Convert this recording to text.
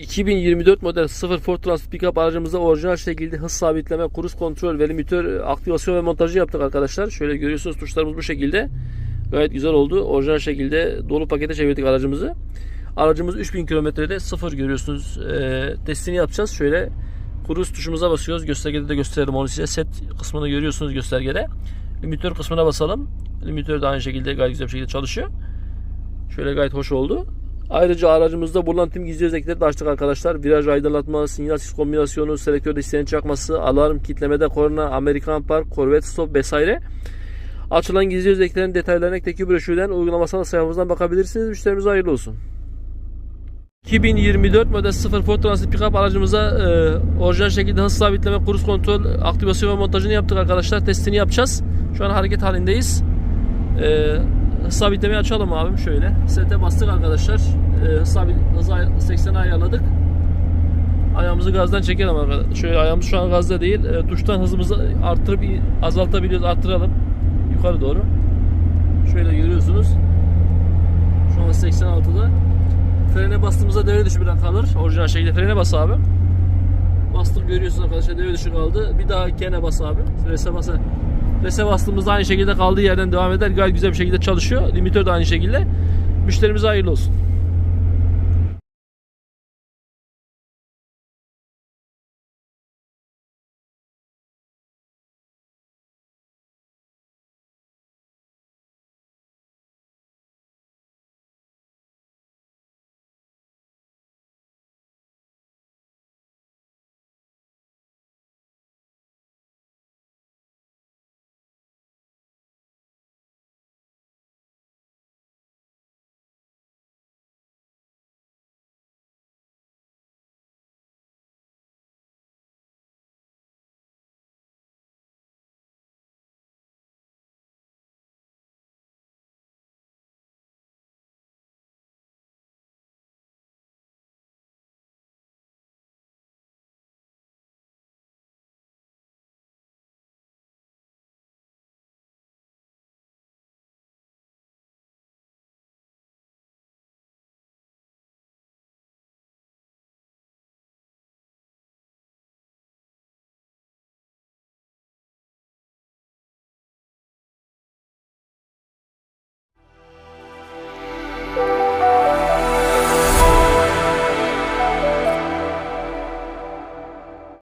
2024 model 0 Ford Transit Pickup aracımızda orijinal şekilde hız sabitleme, kruz kontrol ve limitör aktivasyon ve montajı yaptık arkadaşlar. Şöyle görüyorsunuz tuşlarımız bu şekilde. Gayet güzel oldu. Orijinal şekilde dolu pakete çevirdik aracımızı. Aracımız 3000 kilometrede sıfır görüyorsunuz. Ee, testini yapacağız. Şöyle kruz tuşumuza basıyoruz. Göstergede de gösterelim onu size. Set kısmını görüyorsunuz göstergede. Limitör kısmına basalım. Limitör de aynı şekilde gayet güzel bir şekilde çalışıyor. Şöyle gayet hoş oldu. Ayrıca aracımızda bulunan tüm gizli özellikleri de açtık arkadaşlar. Viraj aydınlatma, sinyal sis kombinasyonu, selektörde isteyen çakması, alarm, kitlemede korna, Amerikan park, Corvette stop vesaire. Açılan gizli özelliklerin detaylarına ekteki broşürden uygulamasına sayfamızdan bakabilirsiniz. Müşterimize hayırlı olsun. 2024 model 0 Ford Transit Pickup aracımıza e, orijinal şekilde hız sabitleme, kruz kontrol, aktivasyon ve montajını yaptık arkadaşlar. Testini yapacağız. Şu an hareket halindeyiz. E, hız sabitlemeyi açalım abim şöyle. Sete bastık arkadaşlar. E, hız sabit, hızı ay- 80'e ayarladık. Ayağımızı gazdan çekelim arkadaşlar. Şöyle ayağımız şu an gazda değil. E, tuştan hızımızı arttırıp azaltabiliyoruz. Arttıralım. Yukarı doğru. Şöyle görüyorsunuz. Şu an 86'da. Frene bastığımızda devre dışı bırak kalır. Orijinal şekilde frene bas abi. Bastık görüyorsunuz arkadaşlar devre dışı kaldı. Bir daha gene bas abi. Rese bas. Rese bastığımızda aynı şekilde kaldığı yerden devam eder. Gayet güzel bir şekilde çalışıyor. Limitör de aynı şekilde. Müşterimize hayırlı olsun.